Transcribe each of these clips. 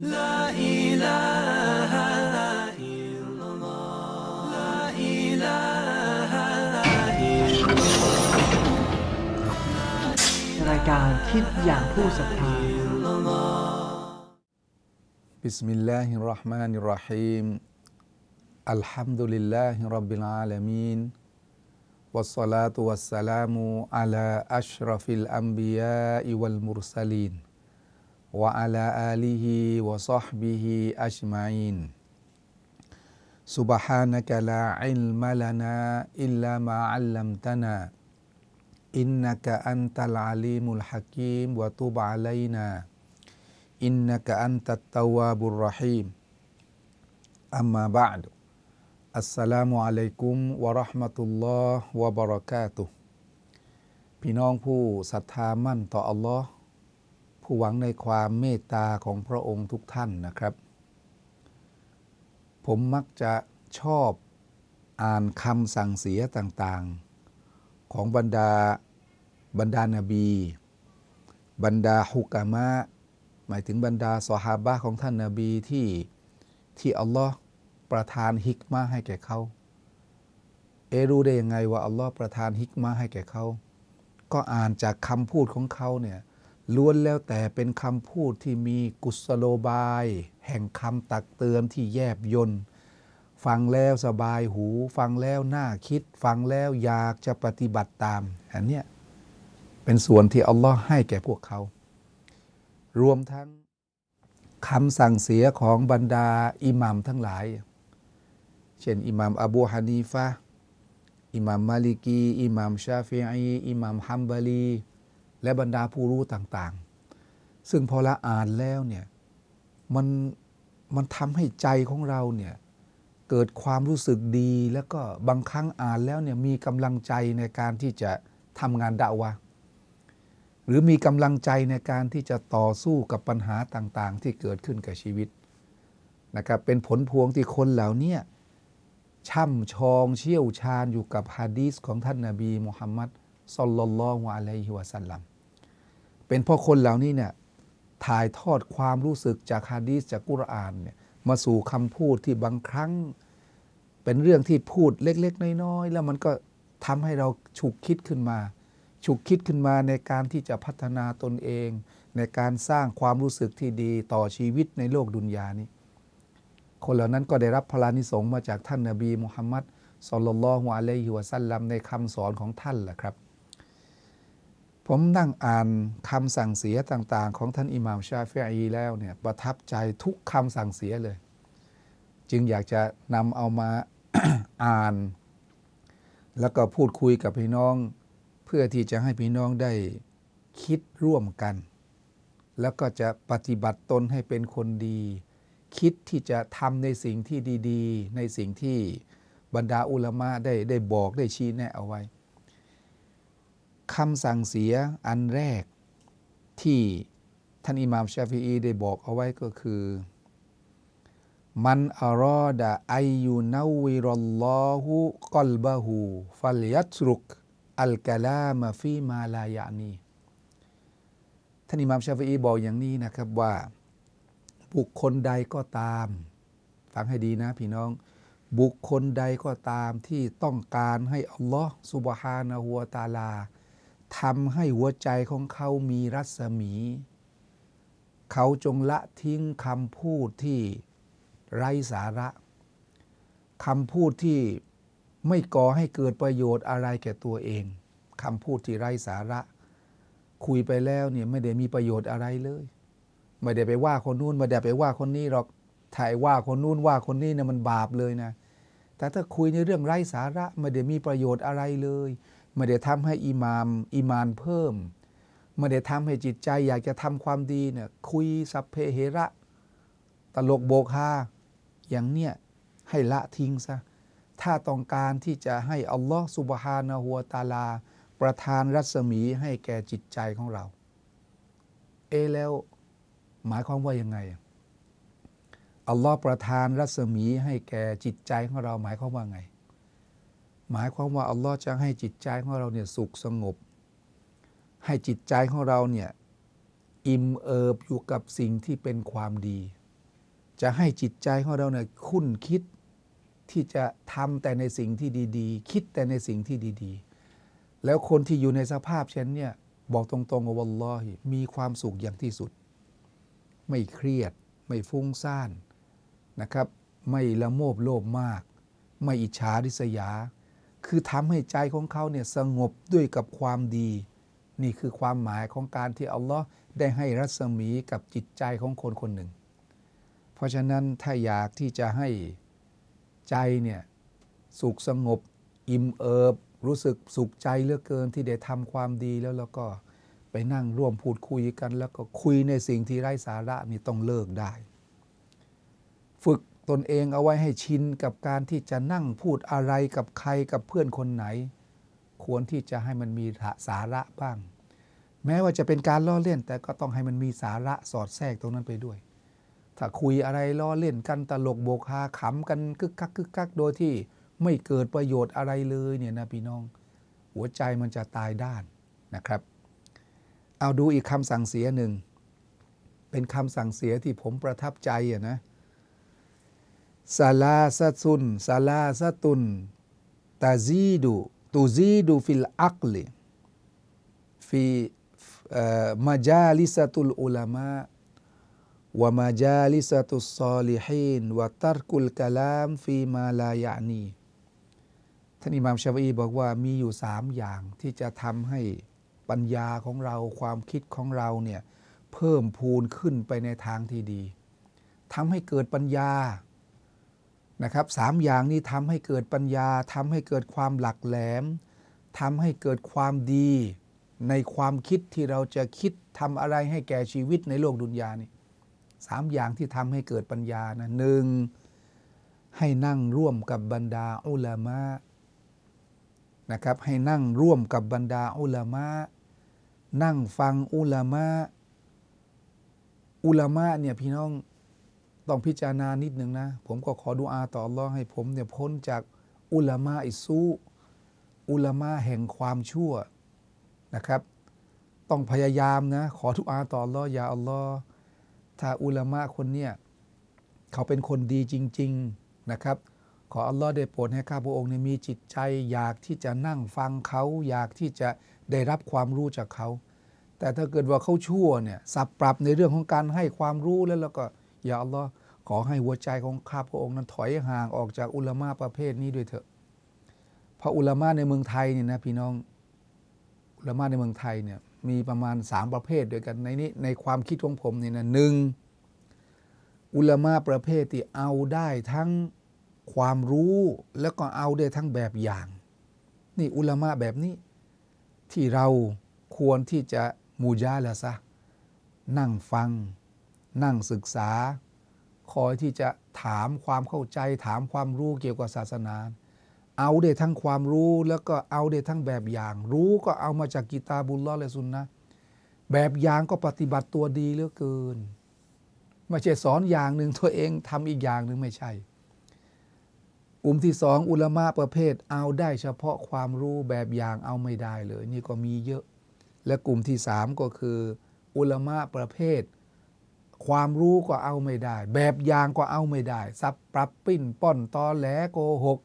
لا إله إلا الله لا إله إلا الله รายการคิดอย่างผู้ศรัทธา بسم الله الرحمن الرحيم الحمد لله رب العالمين والصلاة والسلام على أشرف الأنبياء والمرسلين wa ala alihi wa sahbihi ajmain. Subhanaka la ilma lana illa ma 'allamtana innaka antal alimul hakim wa tub 'alaina innaka antat tawwabur rahim. Amma ba'du. Assalamu alaikum wa rahmatullahi wa barakatuh. Pinong allah ผู้หวังในความเมตตาของพระองค์ทุกท่านนะครับ ผมมักจะชอบอ่านคำสั่งเสียต่างๆ ของบรรดาบรรดานาบี บรรดาฮุกามะหมายถึงบรรดาสหาบะของท่านนาบีที่ที่อัลลอฮ์ประทานฮิกมาให้แก่เขาเอรู้ได้ยังไงว่าอัลลอฮ์ประทานฮิกมาให้แก่เขา ก็อ่านจากคำพูดของเขาเนี่ย ล้วนแล้วแต่เป็นคำพูดที่มีกุศโลบาย แห่งคำตักเตือนที่แยบยนต์ฟังแล้วสบายหู ฟังแล้วน่าคิด ฟังแล้วอยากจะปฏิบัติตาม อันเนี้ยเป็นส่วนที่อัลลอฮ์ให้แก่พวกเขา รวมทั้งคำสั่งเสียของบรรดาอิหมัมทั้งหลาย เช่นอิหมัมอบูฮานีฟะอิหมัมมาลิกี อิหมัมชาฟิอีอิหมัมฮัมบาลี และบรรดาผู้รู้ต่างๆ ซึ่งพอละอ่านแล้วเนี่ยมันมันทำให้ใจของเราเนี่ยเกิดความรู้สึกดีแล้วก็บางครั้งอ่านแล้วเนี่ยมีกำลังใจในการที่จะทำงานดะวะ หรือมีกำลังใจในการที่จะต่อสู้กับปัญหาต่างๆ ที่เกิดขึ้นกับชีวิตนะครับเป็นผลพวงที่คนเหล่านี้ช่ำชองเชี่ยวชาญอยู่กับฮะดีษของท่านนาบีมุฮัมมัดสลลัลลอฮุอะลัยฮิวะสัลลัม เป็นเพราะคนเหล่านี้เนี่ยถ่ายทอดความรู้สึกจากฮะดีษจากกุรอานเนี่ยมาสู่คำพูดที่บางครั้ง เป็นเรื่องที่พูดเล็ก ๆ น้อยๆ แล้วมันก็ทำให้เราฉุกคิดขึ้นมา ฉุกคิดขึ้นมาในการที่จะพัฒนาตนเอง ในการสร้างความรู้สึกที่ดีต่อชีวิตในโลกดุนยานี้ คนเหล่านั้นก็ได้รับพลานิสงมาจากท่านนาบีมุฮัมมัดสลลัลลอฮุอะลัยฮิวะสัลลัมในคำสอนของท่านแหละครับ ผมนั่งอ่านคำสั่งเสียต่างๆ ของท่านอิหม่ามชาฟิอีแล้วเนี่ยประทับใจทุกคำสั่งเสียเลย จึงอยากจะนำเอามาอ่าน แล้วก็พูดคุยกับพี่น้อง เพื่อที่จะให้พี่น้องได้คิดร่วมกัน แล้วก็จะปฏิบัติตนให้เป็นคนดี คิดที่จะทำในสิ่งที่ดี ๆ ในสิ่งที่บรรดาอุลามะได้ได้บอกได้ชี้แนะเอาไว้ คำสั่งเสียอันแรกที่ท่านอิหม่ามชาฟีอีได้บอกเอาไว้ก็คือ มันอารอดะอายุนาวิรลลอฮุกอลบะฮูฟัลยัตรุกอัลกะลามฟีมาลายานีท่านอิหม่ามชาฟีอีบอกอย่างนี้นะครับว่า บุคคลใดก็ตาม ฟังให้ดีนะพี่น้อง บุคคลใดก็ตามที่ต้องการให้อัลลอฮ์สุบฮานะฮูวตาลา ทำให้หัวใจของเขามีรัศมี เขาจงละทิ้งคำพูดที่ไร้สาระคำพูดที่ไม่ก่อให้เกิดประโยชน์อะไรแก่ตัวเองคำพูดที่ไร้สาระ คุยไปแล้วเนี่ยไม่ได้มีประโยชน์อะไรเลย ไม่ได้ไปว่าคนนู้นไม่ได้ไปว่าคนนี้หรอกถ่ายว่าคนนู้นว่าคนนี้เนี่ยมันบาปเลยนะ แต่ถ้าคุยในเรื่องไร้สาระไม่ได้มีประโยชน์อะไรเลย ไม่ได้ทำให้อิมามอิมานเพิ่มไม่ได้ทำให้จิตใจอยากจะทำความดีเนี่ยคุยสัพเพเหระ ตลกโบกฮาอย่างเนี้ยให้ละทิ้งซะถ้าต้องการที่จะให้อัลลอฮ์สุบฮานะฮูวตาลา ประทานรัศมีให้แก่จิตใจของเรา เอแล้วหมายความว่ายังไงอะอัลลอฮ์ประทานรัศมีให้แก่จิตใจของเราหมายความว่าไง หมายความว่าอัลลอฮ์จะให้จิตใจของเราเนี่ยสุขสงบ ให้จิตใจของเราเนี่ยอิ่มเอิบอยู่กับสิ่งที่เป็นความดี จะให้จิตใจของเราเนี่ยคุ้นคิดที่จะทำแต่ในสิ่งที่ดีๆ คิดแต่ในสิ่งที่ดีๆ แล้วคนที่อยู่ในสภาพเช่นเนี่ยบอกตรงๆว่าวัลลอฮิมีความสุขอย่างที่สุด ไม่เครียด ไม่ฟุ้งซ่านนะครับ ไม่ละโมบโลภมาก ไม่อิจฉาริษยา คือทำให้ใจของเขาเนี่ยสงบด้วยกับความดี นี่คือความหมายของการที่อัลลอฮ์ได้ให้รัศมีกับจิตใจของคนคนหนึ่ง เพราะฉะนั้นถ้าอยากที่จะให้ใจเนี่ยสุขสงบ อิ่มเอิบ รู้สึกสุขใจเหลือเกินที่ได้ทำความดีแล้วแล้วก็ไปนั่งร่วมพูดคุยกัน แล้วก็คุยในสิ่งที่ไร้สาระนี่ต้องเลิกได้ ฝึก ตนเองเอาไว้ให้ชินกับการที่จะนั่งพูดอะไรกับใครกับเพื่อนคนไหน ควรที่จะให้มันมีสาระบ้าง แม้ว่าจะเป็นการล้อเล่น แต่ก็ต้องให้มันมีสาระสอดแทรกตรงนั้นไปด้วย ถ้าคุยอะไรล้อเล่นกันตลกโบกฮาขำกันกึกกักกึกกักโดยที่ไม่เกิดประโยชน์อะไรเลยเนี่ยนะพี่น้อง หัวใจมันจะตายด้านนะครับ เอาดูอีกคำสั่งเสียหนึ่งเป็นคำสั่งเสียที่ผมประทับใจอะนะ ซาลาสตุนซาลาสตุนตาซีดูตูซีดูฟิลอักลิฟีมาจาลิสตุลอุลามะวะมาจาลิสตุสซอลิฮีนวะตัรกุลกะลามฟีมาลายะนีท่านอิหม่ามชาฟีอีบอกว่ามีอยู่สามอย่างที่จะทำให้ปัญญาของเราความคิดของเราเนี่ยเพิ่มพูนขึ้นไปในทางที่ดีทำให้เกิดปัญญา นะครับสามอย่างนี้ทำให้เกิดปัญญาทำให้เกิดความหลักแหลมทำให้เกิดความดีในความคิดที่เราจะคิดทำอะไรให้แก่ชีวิตในโลกดุนยานี่สามอย่างที่ทำให้เกิดปัญญานะหนึ่งให้นั่งร่วมกับบรรดาอุลามะนะครับให้นั่งร่วมกับบรรดาอุลามะนั่งฟังอุลามะอุลามะเนี่ยพี่น้อง ต้องพิจารณานิดหนึ่งนะ ผมก็ขอดุอาต่ออัลอให้ผมเนี่ยพ้นจากอุลามะอิซูอุลามะแห่งความชั่วนะครับ ต้องพยายามนะ ขอทุกอาต่ออัลออย่าอัลลอฮ์ถ้าอุลามะคนเนี่ยเขาเป็นคนดีจริง ๆนะครับ ขออัลลอฮ์ได้โปรดให้ข้าพระองค์เนี่ยมีจิตใจ อยากที่จะนั่งฟังเขา อยากที่จะได้รับความรู้จากเขา แต่ถ้าเกิดว่าเขาชั่วเนี่ยสับปรับในเรื่องของการให้ความรู้แล้วแล้วก็อย่าอัลลอฮ์ ขอให้หัวใจของข้าพระองค์นั้นถอยห่างออกจากอุลามะประเภทนี้ด้วยเถอะ เพราะอุลามะในเมืองไทยเนี่ยนะพี่น้อง อุลามะในเมืองไทยเนี่ยมีประมาณสามประเภทด้วยกันในนี้ในความคิดของผมเนี่ยนะหนึ่งอุลามะประเภทที่เอาได้ทั้งความรู้แล้วก็เอาได้ทั้งแบบอย่าง นี่อุลามะแบบนี้ ที่เราควรที่จะมูจาละซะนั่งฟัง นั่งศึกษา คอยที่จะถามความเข้าใจ ถามความรู้เกี่ยวกับศาสนา เอาได้ทั้งความรู้แล้วก็เอาได้ทั้งแบบอย่าง รู้ก็เอามาจากกิตาบุลลอฮ์และสุนนะแบบอย่างก็ปฏิบัติตัวดีเหลือเกิน ไม่ใช่สอนอย่างหนึ่งตัวเองทำอีกอย่างหนึ่งไม่ใช่ กลุ่มที่สองอุลมะประเภท เอาได้เฉพาะความรู้แบบอย่างเอาไม่ได้เลย นี่ก็มีเยอะ และกลุ่มที่สามก็คือ อุลมะประเภท ความรู้ก็เอาไม่ได้ แบบอย่างก็เอาไม่ได้ซับปรับปิ้นป้อนตอแหลโกหก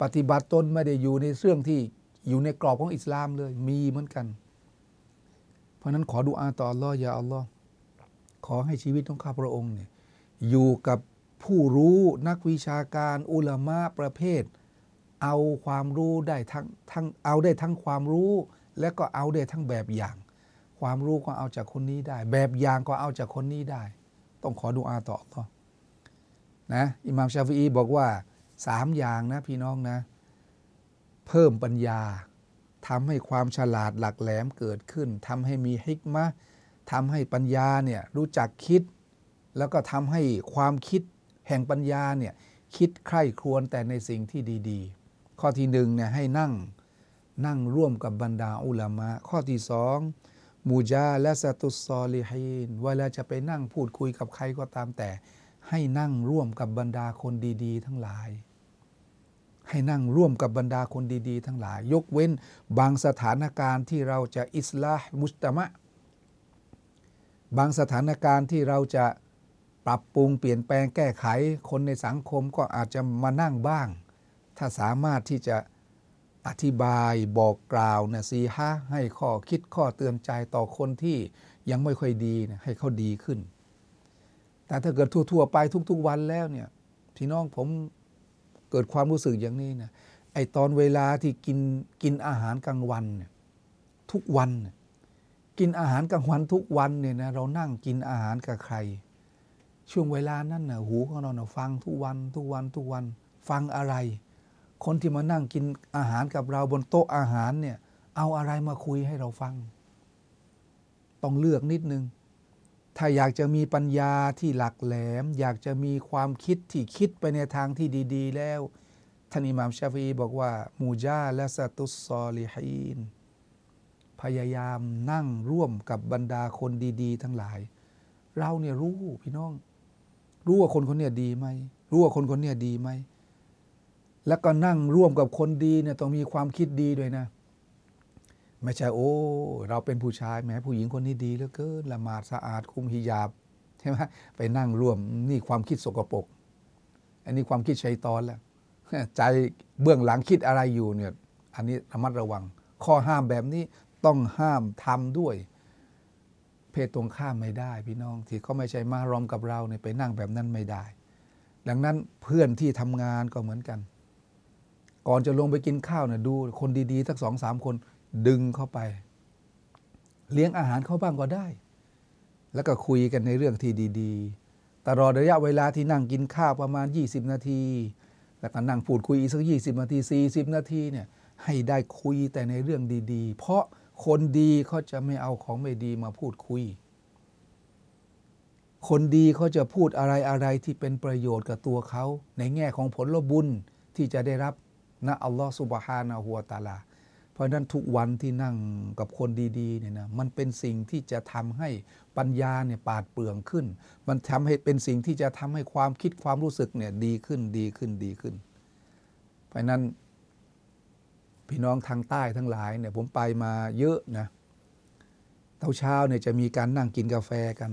ปฏิบัติตนไม่ได้อยู่ในเรื่องที่อยู่ในกรอบของอิสลามเลยมีเหมือนกัน เพราะนั้นขอดุอาต่ออัลลอฮ์อย่าอัลลอฮ์ขอให้ชีวิตของข้าพระองค์เนี่ยอยู่กับผู้รู้นักวิชาการอุลามะประเภท เอาความรู้ได้ทั้งทั้งเอาได้ทั้งความรู้ และก็เอาได้ทั้งแบบอย่าง ความรู้ก็เอาจากคนนี้ได้ แบบอย่างก็เอาจากคนนี้ได้ ต้องขอดุอาต่อต่อนะอิหม่ามชาฟีอีบอกว่าสามอย่างนะพี่น้องนะ เพิ่มปัญญาทำให้ความฉลาดหลักแหลมเกิดขึ้นทำให้มีฮิกมะทำให้ปัญญาเนี่ยรู้จักคิด แล้วก็ทำให้ความคิดแห่งปัญญาเนี่ยคิดใคร่ครวญแต่ในสิ่งที่ดี ๆ ข้อที่หนึ่งเนี่ยให้นั่งนั่งร่วมกับบรรดาอุลามะข้อที่สอง มูจาและสตุสซอลิฮีนเวลาจะไปนั่งพูดคุยกับใครก็ตามแต่ ให้นั่งร่วมกับบรรดาคนดีๆ ทั้งหลาย ให้นั่งร่วมกับบรรดาคนดีๆ ทั้งหลาย ยกเว้นบางสถานการณ์ที่เราจะอิสลาห์มุสตามะ บางสถานการณ์ที่เราจะปรับปรุงเปลี่ยนแปลงแก้ไขคนในสังคมก็อาจจะมานั่งบ้าง ถ้าสามารถที่จะ อธิบายบอกกล่าวนะซีฮะให้ข้อคิดข้อเตือนใจต่อคนที่ยังไม่ค่อยดีนะให้เขาดีขึ้น แต่ถ้าเกิดทั่วๆไปทุก ๆ วันแล้วเนี่ยพี่น้องผมเกิดความรู้สึกอย่างนี้นะไอตอนเวลาที่กินกินอาหารกลางวันเนี่ยทุกวัน กินอาหารกลางวันทุกวันเนี่ยนะเรานั่งกินอาหารกับใคร ช่วงเวลานั้นนะหูของเรานะฟังทุกวันทุกวันทุกวันฟังอะไร คนที่มานั่งกินอาหารกับเราบนโต๊ะอาหารเนี่ย เอาอะไรมาคุยให้เราฟัง ต้องเลือกนิดนึง ถ้าอยากจะมีปัญญาที่หลักแหลม อยากจะมีความคิดที่คิดไปในทางที่ดี ๆ แล้วท่านอิหม่ามชาฟีบอกว่า มูจาและสตุสซอลิฮีนพยายามนั่งร่วมกับบรรดาคนดี ๆ ทั้งหลาย เราเนี่ยรู้พี่น้อง รู้ว่าคนคนเนี้ยดีไหม รู้ว่าคนคนเนี้ยดีไหม แล้วก็นั่งร่วมกับคนดีเนี่ยต้องมีความคิดดีด้วยนะ ไม่ใช่โอ้ เราเป็นผู้ชายแม้ผู้หญิงคนนี้ดีเหลือเกินละหมาดสะอาดคุมฮิญาบใช่ไหมไปนั่งร่วมนี่ความคิดสกปรกอันนี้ความคิดชัยตอนแล้วใจเบื้องหลังคิดอะไรอยู่เนี่ยอันนี้ระมัดระวัง ข้อห้ามแบบนี้ต้องห้ามทำด้วย เพศตรงข้ามไม่ได้ พี่น้องที่เขาไม่ใช่มารอมกับเราเนี่ยไปนั่งแบบนั้นไม่ได้ ดังนั้นเพื่อนที่ทำงานก็เหมือนกัน ก่อนจะลงไปกินข้าวเนี่ยดูคนดีๆสักสองสามคนดึงเข้าไป เลี้ยงอาหารเขาบ้างก็ได้ แล้วก็คุยกันในเรื่องที่ดีๆตลอดระยะเวลาที่นั่งกินข้าวประมาณ 20 นาที แล้วก็นั่งพูดคุยอีกสัก 20 นาที 40 นาทีเนี่ยให้ได้คุยแต่ในเรื่องดีๆ เพราะคนดีเขาจะไม่เอาของไม่ดีมาพูดคุย คนดีเขาจะพูดอะไรอะไรที่เป็นประโยชน์กับตัวเขา ในแง่ของผลบุญที่จะได้รับ นะอัลลอฮฺสุบฮานะฮัวตาลา เพราะนั้นทุกวันที่นั่งกับคนดีๆเนี่ยนะมันเป็นสิ่งที่จะทำให้ปัญญาเนี่ยปาดเปรื่องขึ้น มันทำให้เป็นสิ่งที่จะทำให้ความคิดความรู้สึกเนี่ยดีขึ้นดีขึ้นดีขึ้น เพราะนั้น พี่น้องทางใต้ทั้งหลายเนี่ยผมไปมาเยอะนะเช้าเช้าเนี่ยจะมีการนั่งกินกาแฟกัน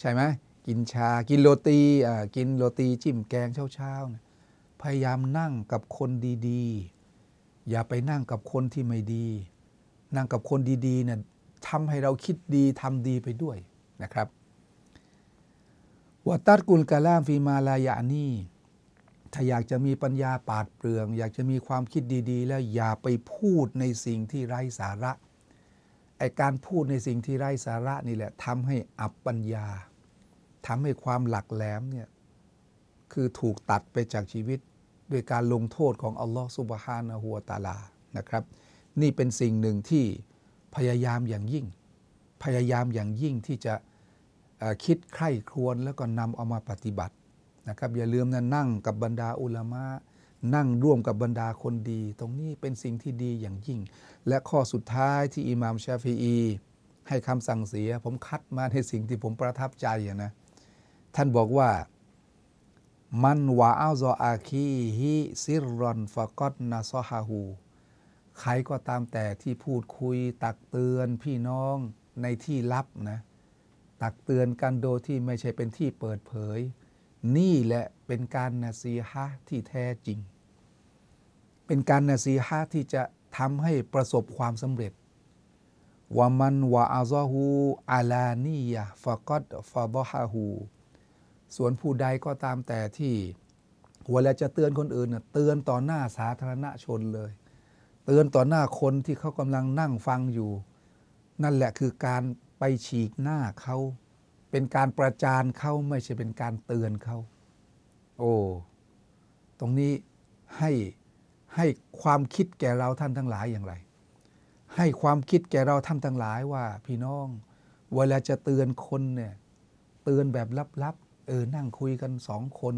ใช่ไหมกินชากินโรตีอ่ากินโรตีจิ้มแกงเช้าเช้าๆเนี่ย พยายามนั่งกับคนดีๆ อย่าไปนั่งกับคนที่ไม่ดี นั่งกับคนดีๆเนี่ยทำให้เราคิดดีทำดีไปด้วยนะครับวัตัดกุลกะลามฟีมาลายานีถ้าอยากจะมีปัญญาปาดเปรื่อง อยากจะมีความคิดดีๆ แล้วอย่าไปพูดในสิ่งที่ไร้สาระไอการพูดในสิ่งที่ไร้สาระนี่แหละทำให้อับปัญญาทำให้ความหลักแหลมเนี่ยคือถูกตัดไปจากชีวิต ด้วยการลงโทษของอัลลอฮฺสุบฮานะฮูวะตาลานะครับ นี่เป็นสิ่งหนึ่งที่พยายามอย่างยิ่ง พยายามอย่างยิ่งที่จะคิดใคร่ครวญแล้วก็นำเอามาปฏิบัตินะครับ อย่าลืมนะนั่งกับบรรดาอุลามะนั่งร่วมกับบรรดาคนดี ตรงนี้เป็นสิ่งที่ดีอย่างยิ่ง และข้อสุดท้ายที่อิหม่ามชาฟีอีให้คำสั่งเสีย ผมคัดมาในสิ่งที่ผมประทับใจนะท่านบอกว่า มันวาอัลซออาคีฮิซิรอนฟะกอดนาซอฮาฮูใครก็ตามแต่ที่พูดคุยตักเตือนพี่น้องในที่ลับนะ ตักเตือนกันโดยที่ไม่ใช่เป็นที่เปิดเผย นี่แหละเป็นการนาซีฮะที่แท้จริง เป็นการนาซีฮะที่จะทำให้ประสบความสำเร็จวามันวาอาซอฮูอาลานียะฟะกอดฟะบอฮาฮู ส่วนผู้ใดก็ตามแต่ที่เวลาจะเตือนคนอื่นน่ะเตือนต่อหน้าสาธารณชนเลย เตือนต่อหน้าคนที่เขากำลังนั่งฟังอยู่ นั่นแหละคือการไปฉีกหน้าเขาเป็นการประจานเขาไม่ใช่เป็นการเตือนเขาโอ้ตรงนี้ให้ให้ความคิดแก่เราท่านทั้งหลายอย่างไร ให้ความคิดแก่เราท่านทั้งหลายว่า พี่น้อง เวลาจะเตือนคนเนี่ยเตือนแบบลับ เออนั่งคุยกันสองคน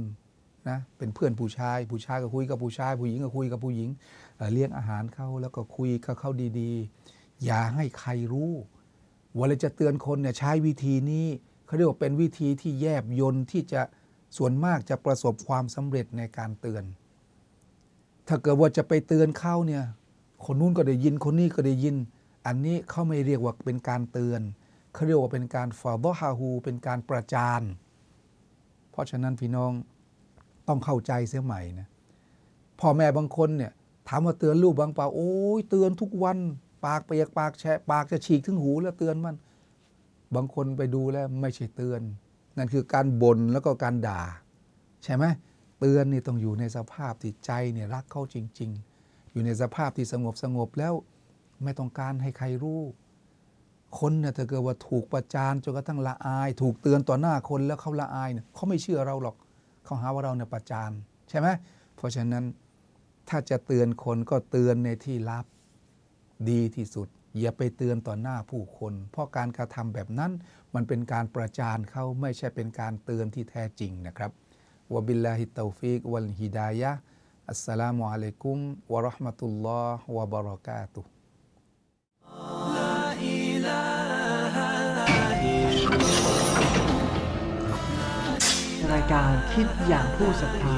นะเป็นเพื่อนผู้ชาย ผู้ชายก็คุยกับผู้ชาย ผู้หญิงก็คุยกับผู้หญิงเเลี้ยงอาหารเขาแล้วก็คุยกับเขาดีๆ อย่าให้ใครรู้เวลาจะเตือนคนเนี่ยใช้วิธีนี้เขาเรียกว่าเป็นวิธีที่แยบยนต์ที่จะส่วนมากจะประสบความสำเร็จในการเตือน ถ้าเกิดว่าจะไปเตือนเขาเนี่ยคนนู้นก็ได้ยินคนนี้ก็ได้ยิน อันนี้เขาไม่เรียกว่าเป็นการเตือนเขาเรียกว่าเป็นการฟาดฮาฮูเป็นการประจาน เพราะฉะนั้นพี่น้องต้องเข้าใจเสียใหม่นะพ่อแม่บางคนเนี่ยถามว่าเตือนลูกบางเปล่าโอ้ยเตือนทุกวัน ปากเปียกปากแฉะปากจะฉีกถึงหูแล้วเตือนมัน บางคนไปดูแล้วไม่ใช่เตือน นั่นคือการบ่นแล้วก็การด่า ใช่ไหมเตือนนี่ต้องอยู่ในสภาพที่ใจเนี่ยรักเขาจริง ๆ อยู่ในสภาพที่สงบสงบแล้วไม่ต้องการให้ใครรู้ คนเนี่ยถ้าเกิดว่าถูกประจานจนกระทั่งละอาย ถูกเตือนต่อหน้าคนแล้วเขาละอายเนี่ยเขาไม่เชื่อเราหรอกเขาหาว่าเราเนี่ยประจานใช่ไหมเพราะฉะนั้นถ้าจะเตือนคนก็เตือนในที่ลับดีที่สุด อย่าไปเตือนต่อหน้าผู้คน เพราะการกระทำแบบนั้น มันเป็นการประจานเขาไม่ใช่เป็นการเตือนที่แท้จริงนะครับวบิลลาฮิตตอฟิกวัลฮิดายะอัสสลามุอะลัยกุมวะราะห์มะตุลลอฮ์วะบะเราะกาตุฮ์ รายการคิดอย่างผู้ศรัทธา